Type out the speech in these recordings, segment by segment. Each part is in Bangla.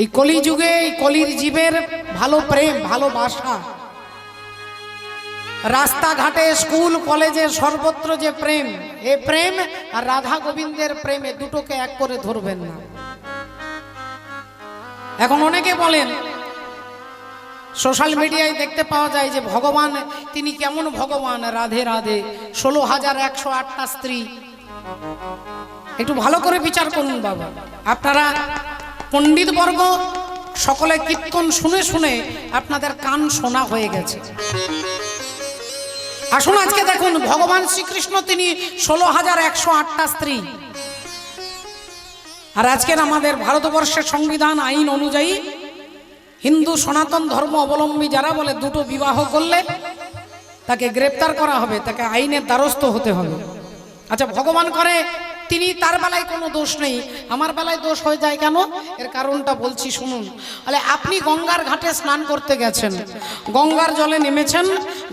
এই কলিযুগে এই কলির জীবের ভালো প্রেম ভালোবাসা রাস্তাঘাটে, স্কুল, কলেজে সর্বত্র যে প্রেম, এ প্রেম আর রাধা গোবিন্দের প্রেমে দুটোকে এক করে ধরবেন না। এখন অনেকে বলেন, সোশ্যাল মিডিয়ায় দেখতে পাওয়া যায় যে ভগবান, তিনি কেমন ভগবান? রাধে রাধে, ষোলো হাজার একশো আটটা স্ত্রী। একটু ভালো করে বিচার করুন বাবা। আপনারা পণ্ডিত বর্গ, সকলে কীর্তন শুনে শুনে আপনাদের কান শোনা হয়ে গেছে। আসুন আজকে দেখুন, ভগবান শ্রীকৃষ্ণ তিনি ষোলো হাজার একশো আটটা স্ত্রী। আর আজকের আমাদের ভারতবর্ষের সংবিধান, আইন অনুযায়ী হিন্দু সনাতন ধর্ম অবলম্বী যারা বলে দুটো বিবাহ করলে তাকে গ্রেপ্তার করা হবে, তাকে আইনের দ্বারস্থ হতে হবে। আচ্ছা ভগবান করে তিনি তার বেলায় কোনো দোষ নেই। আমার বেলায় দোষ হয়ে যায় কেন? এর কারণটা বলছি, শুনুন। তাহলে আপনি গঙ্গার ঘাটে স্নান করতে গেছেন। গঙ্গার জলে নেমেছেন,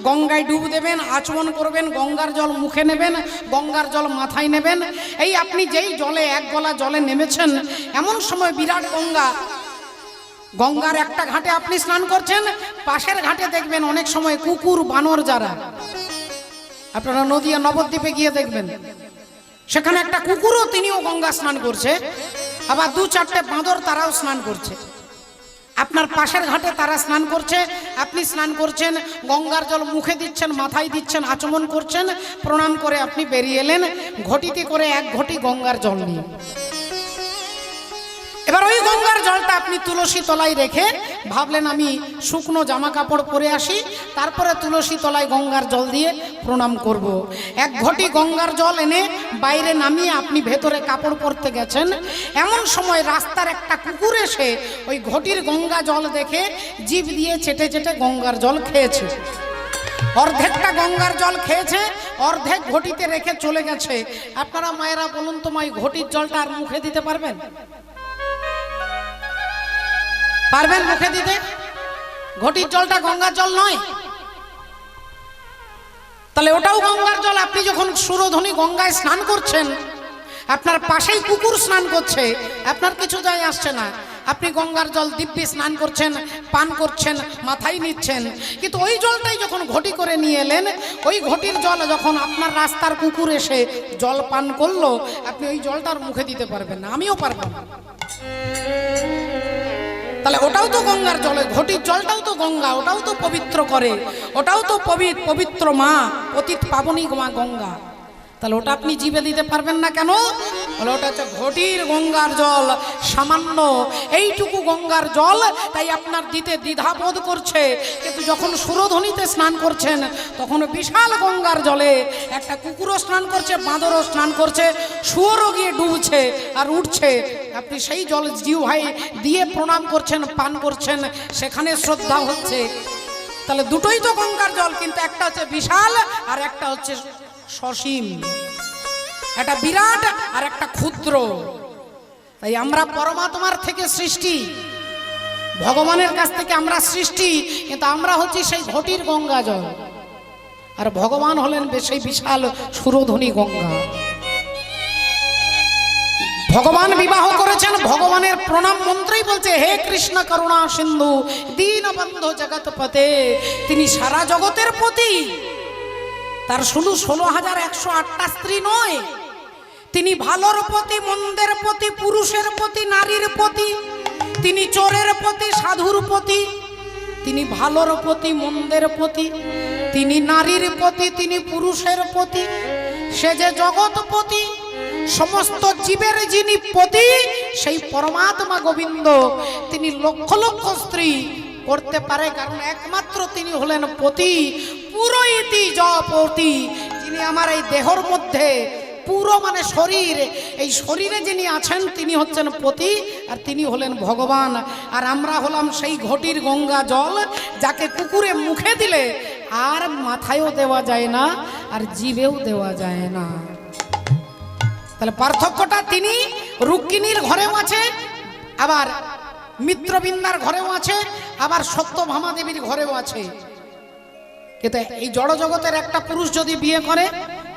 গঙ্গায় ডুব দেবেন, আচমন করবেন, গঙ্গার জল মুখে নেবেন, গঙ্গার জল মাথায় নেবেন। এই আপনি যেই জলে, এক গলা জলে নেমেছেন, এমন সময় বিরাট গঙ্গা, গঙ্গার একটা ঘাটে আপনি স্নান করছেন, পাশের ঘাটে দেখবেন অনেক সময় কুকুর, বানর যারা। আপনারা নদীয়া নবদ্বীপে গিয়ে দেখবেন। সেখানে একটা কুকুরও তিনিও গঙ্গা স্নান করছে, আবার দু চারটে বাঁদর তারাও স্নান করছে। আপনার পাশের ঘাটে তারা স্নান করছে, আপনি স্নান করছেন, গঙ্গার জল মুখে দিচ্ছেন, মাথায় দিচ্ছেন, আচমন করছেন, প্রণাম করে আপনি বেরিয়ে এলেন, ঘটিতে করে এক ঘটি গঙ্গার জল নিয়ে। এবার ওই গঙ্গার জলটা আপনি তুলসী তলায় রেখে ভাবলেন আমি শুকনো জামা কাপড় পরে আসি, তারপরে তুলসী তলায় গঙ্গার জল দিয়ে প্রণাম করব। এক ঘটি গঙ্গার জল এনে বাইরে নামিয়ে আপনি ভেতরে কাপড় পরতে গেছেন। এমন সময় রাস্তার একটা কুকুর এসে ওই ঘটির গঙ্গা জল দেখে জিভ দিয়ে চেটে চেটে গঙ্গার জল খেয়েছে। অর্ধেকটা গঙ্গার জল খেয়েছে, অর্ধেক ঘটিতে রেখে চলে গেছে। আপনারা মায়েরা বলুন তো মাই ঘটির জলটা আর মুখে দিতে পারবেন? পারবেন মুখে দিতে? ঘটির জলটা গঙ্গার জল নয়। তাহলে ওটাও গঙ্গার জল। আপনি যখন সুরধ্বনি গঙ্গায় স্নান করছেন, আপনার পাশেই কুকুর স্নান করছে, আপনার কিছু যায় আসছে না। আপনি গঙ্গার জল দিব্যি স্নান করছেন, পান করছেন, মাথায় নিচ্ছেন। কিন্তু ওই জলটাই যখন ঘটি করে নিয়ে এলেন, ওই ঘটির জল যখন আপনার রাস্তার কুকুর এসে জল পান করল, আপনি ওই জলটার মুখে দিতে পারবেন না। আমিও পারব না। তাহলে ওটাও তো গঙ্গার জলে, ঘটির জলটাও তো গঙ্গা, ওটাও তো পবিত্র করে, ওটাও তো পবিত্র পবিত্র মা অতীত পাবনী মা গঙ্গা। তাহলে ওটা আপনি জিভে দিতে পারবেন না কেন? বলে, ওটা হচ্ছে ঘটির গঙ্গার জল, সামান্য এইটুকু গঙ্গার জল, তাই আপনার দিতে দ্বিধাবোধ করছে। কিন্তু যখন সুরধ্বনিতে স্নান করছেন, তখন বিশাল গঙ্গার জলে একটা কুকুরও স্নান করছে, বাঁদরও স্নান করছে, শুয়োরও গিয়ে ডুবছে আর উঠছে। আপনি সেই জল জিউ ভাই দিয়ে প্রণাম করছেন, পান করছেন, সেখানে শ্রদ্ধা হচ্ছে। তাহলে দুটোই তো গঙ্গার জল, কিন্তু একটা হচ্ছে বিশাল আর একটা হচ্ছে সসীম। একটা বিরাট আর একটা ক্ষুদ্র। তাই আমরা পরমাত্মার থেকে সৃষ্টি। ভগবানের কাছ থেকে আমরা সৃষ্টি, কিন্তু আমরা হচ্ছি সেই ঘটির গঙ্গা জল আর ভগবান হলেন সেই বিশাল সুরধ্বনি গঙ্গা। ভগবান বিবাহ করেছেন, ভগবানের প্রণাম মন্ত্রই বলছে, হে কৃষ্ণ করুণা সিন্ধু, দীনবন্ধু জগৎপতে তিনি সারা জগতের প্রতি তার শুধু ষোলো হাজার একশো আটটা স্ত্রী নয়, তিনি ভালোর প্রতি, মন্দের প্রতি, পুরুষের প্রতি, নারীর প্রতি, তিনি চোরের প্রতি, সাধুর প্রতি, তিনি ভালোর প্রতি, মন্দের প্রতি, তিনি নারীর প্রতি, তিনি পুরুষের প্রতি, সে যে জগৎপতি সমস্ত জীবের যিনি পতি সেই পরমাত্মা গোবিন্দ, তিনি লক্ষ লক্ষ স্ত্রী করতে পারে, কারণ একমাত্র তিনি হলেন পতি পুরো ইতি জপতি। যিনি আমার এই দেহর মধ্যে পুরো মানে শরীর, এই শরীরে যিনি আছেন, তিনি হচ্ছেন পতি আর তিনি হলেন ভগবান। আর আমরা হলাম সেই ঘটির গঙ্গা জল, যাকে কুকুরে মুখে দিলে আর মাথায়ও দেওয়া যায় না, আর জীবেও দেওয়া যায় না। তাহলে পার্থক্যটা তিনি রুক্মিণীর ঘরেও আছে, আবার মিত্রবিন্দার ঘরেও আছে, আবার সত্য ভামাদেবীর ঘরেও আছে। কিন্তু এই জড় জগতের একটা পুরুষ যদি বিয়ে করে,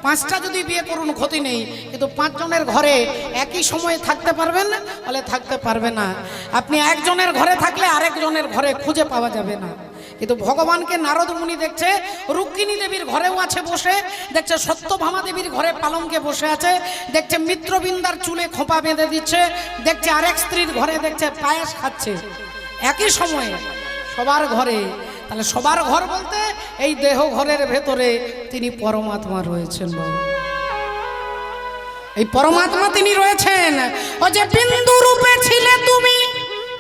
পাঁচটা যদি বিয়ে করুন, ক্ষতি নেই। কিন্তু পাঁচজনের ঘরে একই সময়ে থাকতে পারবেন বলে থাকতে পারবে না। আপনি একজনের ঘরে থাকলে আরেকজনের ঘরে খুঁজে পাওয়া যাবে না। কিন্তু ভগবানকে নারদ মুনি দেখছে, রুক্মিণী দেবীর ঘরেও আছে বসে, দেখছে সত্যভামা দেবীর ঘরে পালঙ্কে বসে আছে, দেখছে মিত্রবিন্দার চুলে খোপা বেঁধে দিচ্ছে, দেখছে আরেক স্ত্রীর ঘরে দেখছে পায়েস খাচ্ছে একই সময়ে সবার ঘরে, তাহলে সবার ঘর বলতে এই দেহ ঘরের ভেতরে তিনি পরমাত্মা রয়েছেন। এই পরমাত্মা তিনি রয়েছেন ও যে বিন্দু রূপে ছিলে তুমি,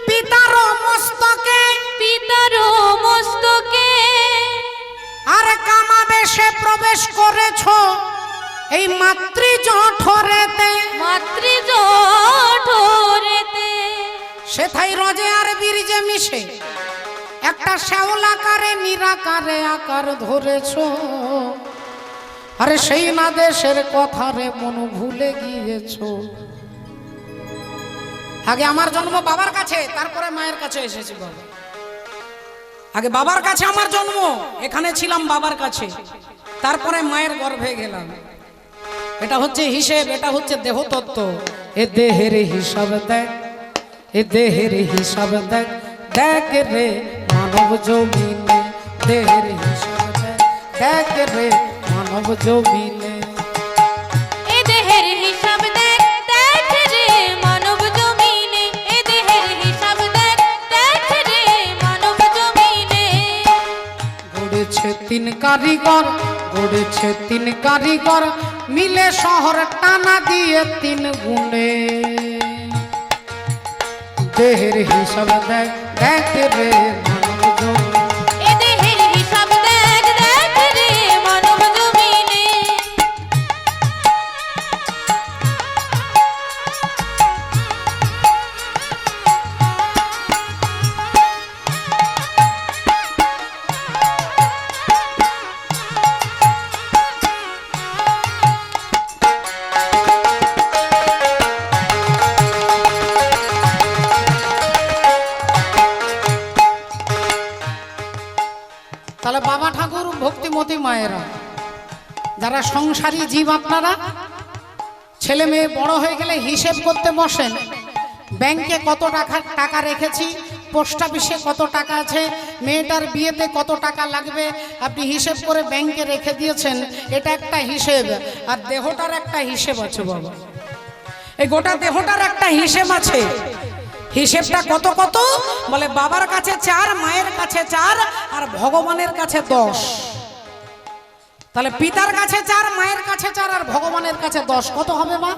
পিতার মস্তকে পিতার মস্তকে। আর কামাবেশে প্রবেশ করেছ এই মাতৃ জঠরেতে মাতৃ জঠরেতে সেথাই রজে আর বীর্যে মিশে একটা শ্যাওল আকারে নিরাকারে আকার ধরেছ। আরে সেই না দেশের কথা রে মন ভুলে গিয়েছ। আগে আমার জন্ম বাবার কাছে তারপরে মায়ের কাছে এসেছি বাবা। আগে বাবার কাছে আমার জন্ম। এখানে ছিলাম বাবার কাছে। তারপরে মায়ের গর্ভে গেলাম। এটা হচ্ছে হিসেব, এটা হচ্ছে দেহতত্ত্ব। এ দেহের হিসাব দেখ, এ দেহের হিসাব দেখ। দেখ রে মানব জমিনে, দেহের হিসাব দেখ। দেখ রে মানব জমিনে। তিন কারিগর, গড়েছে তিন কারিগর, মিলে শহর টানা দিয়ে তিন গুণে। দেহের হিসাব দেখ দেখ রে। মায়েরা। যারা সংসারী জীব আপনারা, ছেলে মেয়ে বড় হয়ে গেলে হিসেব করতে বসেন, ব্যাংকে কত টাকা টাকা রেখেছি, পোস্ট অফিসে কত টাকা আছে, মেয়েটার বিয়েতে কত টাকা লাগবে, আপনি হিসেব করে ব্যাংকে রেখে দিয়েছেন, এটা একটা হিসেব, আর দেহটার একটা হিসেব আছে বাবা। এই গোটা দেহটার একটা হিসেব আছে। হিসেবটা কত কত? বলে বাবার কাছে চার, মায়ের কাছে চার, আর ভগবানের কাছে দশ। তাহলে পিতার কাছে চার, মায়ের কাছে চার, আর ভগবানের কাছে দশ। কত হবে, মা?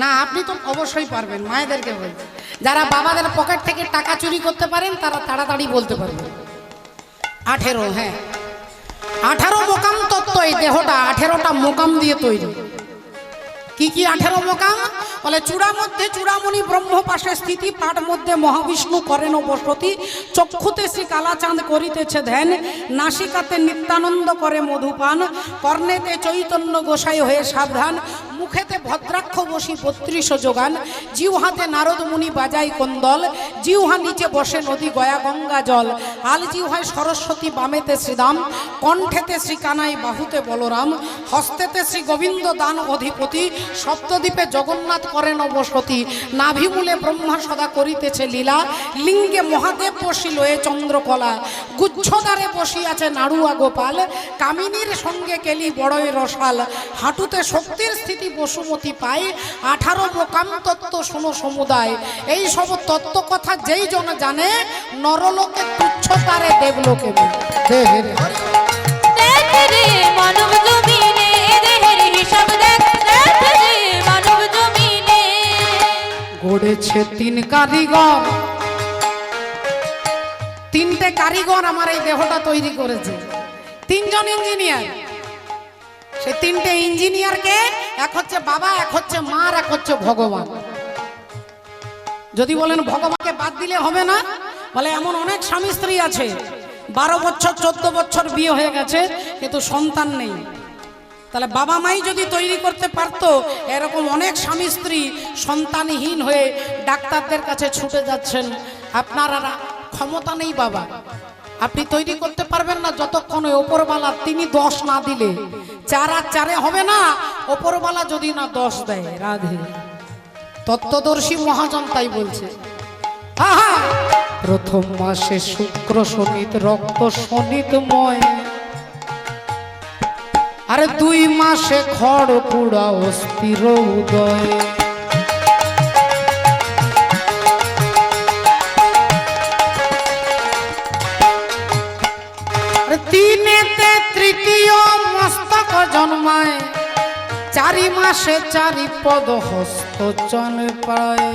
না, আপনি তো অবশ্যই পারবেন, মায়েদেরকে বলছি যারা বাবাদের পকেট থেকে টাকা চুরি করতে পারেন, তারা তাড়াতাড়ি বলতে পারবেন আঠেরো হ্যাঁ। আঠারো মোকাম তত্ত্ব এই দেহটা আঠেরোটা মোকাম দিয়ে তৈরি। কি কি আঠেরো মোকাম বলে, চূড়া মধ্যে চূড়ামণি ব্রহ্ম পাশে স্থিতি পাঠ মধ্যে মহাবিষ্ণু করেন বসতি চক্ষুতে শ্রী কালাচাঁদ করিতেছে ধ্যান, নাসিকাতে নিত্যানন্দ করে মধুপান, কর্ণেতে চৈতন্য গোসাই হয়ে সাবধান, মুখেতে ভদ্রাক্ষ বসি বত্রিশ যোগান জিউহাতে নারদ মুনি বাজাই কন্দল জিউহা নিচে বসে নদী গয়া গঙ্গা জল আল জিউহায় সরস্বতী বামেতে শ্রীরাম কণ্ঠেতে শ্রী কানাই বাহুতে বলরাম, হস্তেতে শ্রী গোবিন্দ দান অধিপতি সপ্তদ্বীপে জগন্নাথ করেন বসতি নাভিমূলে ব্রহ্মা সদা করিতেছে লীলা। লিঙ্গে মহাদেব বসিল এ চন্দ্রকলা। গুচ্ছদারে বসিয়াছে নাড়ুয়া গোপাল। কামিনীর সঙ্গে কেলি বড়ই রসাল। হাঁটুতে শক্তির স্থিতি বসুমতি পায় আঠারো মোকাম তত্ত্ব শোনো সমুদায়। এই সব তত্ত্ব কথা যেই জন জানে, নরলোকে তুচ্ছ তারে দেবলোকে রে মানব জমিনে দেহের হিসাব দেখ। গড়েছে তিন কারিগর। তিনটে কারিগর আমার এই দেহটা তৈরি করেছে। তিনজন ইঞ্জিনিয়ার। সে তিনটে ইঞ্জিনিয়ারকে এক হচ্ছে বাবা, এক হচ্ছে মা, আর এক হচ্ছে ভগবান। যদি বলেন ভগবানকে বাদ দিলে হবে না, বলে এমন অনেক স্বামী স্ত্রী আছে, বারো বছর, চোদ্দ বছর বিয়ে হয়ে গেছে, কিন্তু সন্তান নেই। তাহলে বাবা মাই যদি তৈরি করতে পারতো, এরকম অনেক স্বামী স্ত্রী সন্তানহীন হয়ে ডাক্তারদের কাছে ছুটে যাচ্ছেন। আপনারা ক্ষমতা নেই বাবা। আপনি তৈরি করতে পারবেন না যতক্ষণ ওই ওপরওয়ালা তিনি দশ না দিলে। চার আর চারে হবে না, ওপরওয়ালা যদি না দশ দেয়। রাধে। তত্ত্বদর্শী মহাজন তাই বলছে! প্রথম মাসে শুক্র শনিত রক্ত শনিতময় আরে দুই মাসে খড় পুড়া অস্থির উদয়। তৃতীয় মস্তক জন্মায়, চারি মাসে চারি পদ হস্ত চন পায়।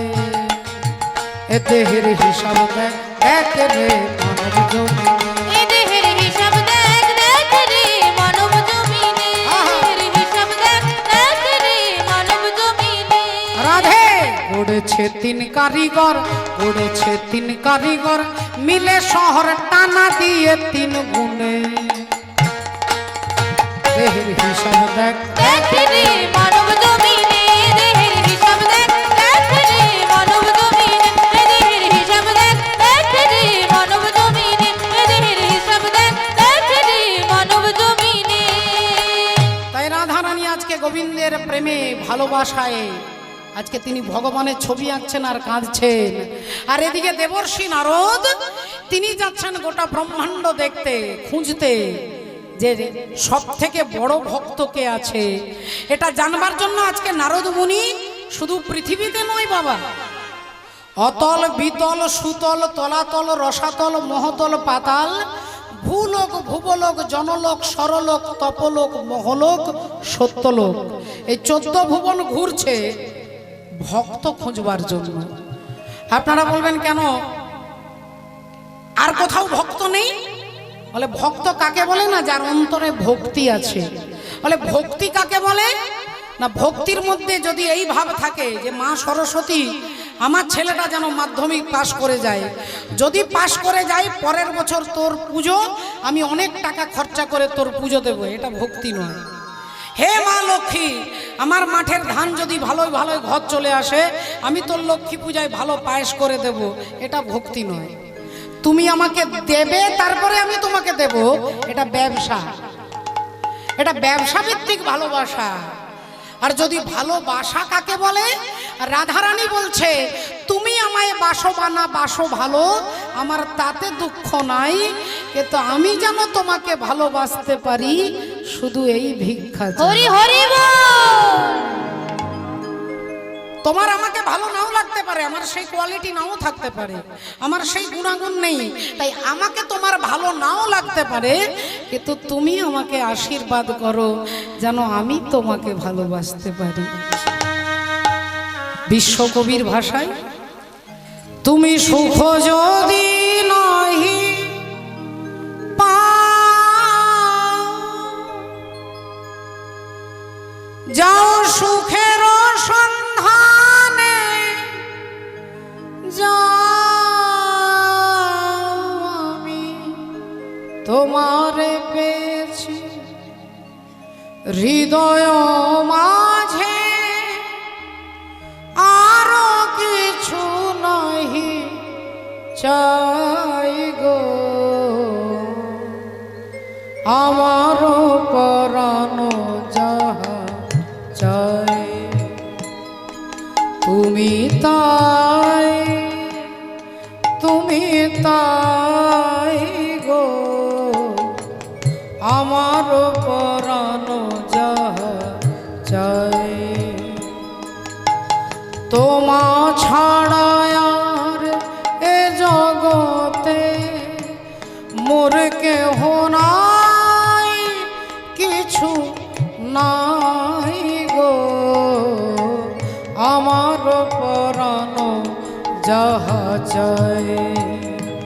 এ হিসাব দেখ গড়েছে তিন কারিগর গড়েছে তিন কারিগর। মিলে শহর টানা দিয়ে তিন গুণে। দেহের হিসাব দেখ। দেখ মানব জমিনে দেহের হিসাব দেখ। দেখ মানব জমিনে দেহের হিসাব দেখ। দেখ মানব জমিনে দেহের হিসাব দেখ। দেখ মানব জমিনে। তাই রাধারানী আজকে গোবিন্দের প্রেমে ভালোবাসায় আজকে তিনি ভগবানের ছবি আঁকছেন আর কাঁদছেন। আর এদিকে দেবর্ষী নারদ, তিনি যাচ্ছেন গোটা ব্রহ্মাণ্ড দেখতে, খুঁজতে যে সব থেকে বড় ভক্ত কে আছে। এটা জানবার জন্য আজকে নারদ মুনি শুধু পৃথিবীতে নয় বাবা, অতল, বিতল, সুতল, তলাতল, রসাতল, মহতল, পাতাল, ভূলোক, ভুবলোক, জনলোক, সরলোক, তপলোক, মহলোক, সত্যলোক। এই চোদ্দ ভুবন ঘুরছে। ভক্ত খুঁজবার জন্য। আপনারা বলবেন, কেন? আর কোথাও ভক্ত নেই? বলে, ভক্ত কাকে বলে না, যার অন্তরে ভক্তি আছে? বলে, ভক্তি কাকে বলে? না, ভক্তির মধ্যে যদি এই ভাব থাকে যে, মা সরস্বতী, আমার ছেলেটা যেন মাধ্যমিক পাশ করে যায়। যদি পাশ করে যায়, পরের বছর তোর পুজো, আমি অনেক টাকা খরচা করে তোর পুজো দেবো। এটা ভক্তি নয়। হে মা লক্ষ্মী, আমার মাঠের ধান যদি ভালোই ভালোই ঘর চলে আসে, আমি তোর লক্ষ্মী পূজায় ভালো পায়েস করে দেব। এটা ভক্তি নয়। তুমি আমাকে দেবে, তারপরে আমি তোমাকে দেব। এটা ব্যবসা। এটা ব্যবসা ভিত্তিক ভালোবাসা। আর যদি ভালোবাসা কাকে বলে? রাধারানী বলছে, তুমি আমায় বাসো বানা বাসো ভালো, আমার তাতে দুঃখ নাই, কিন্তু আমি যেন তোমাকে ভালোবাসতে পারি শুধু এই ভিক্ষা হরি হরি তোমার আমাকে ভালো নাও লাগতে পারে আমার সেই কোয়ালিটি নাও থাকতে পারে আমার সেই গুণাগুণ নেই। তাই আমাকে তোমার ভালো নাও লাগতে পারে কিন্তু তুমি আমাকে আশীর্বাদ করো যেন আমি তোমাকে ভালোবাসতে পারি। বিশ্বকবির ভাষায় তুমি সুখ যদি হৃদয় মাঝে আরও কিছু নহি চাই গো। আমারও পরানো যাহা চাই, তুমি তাই তুমি তাই গো। আমার পরানো যাহা চাই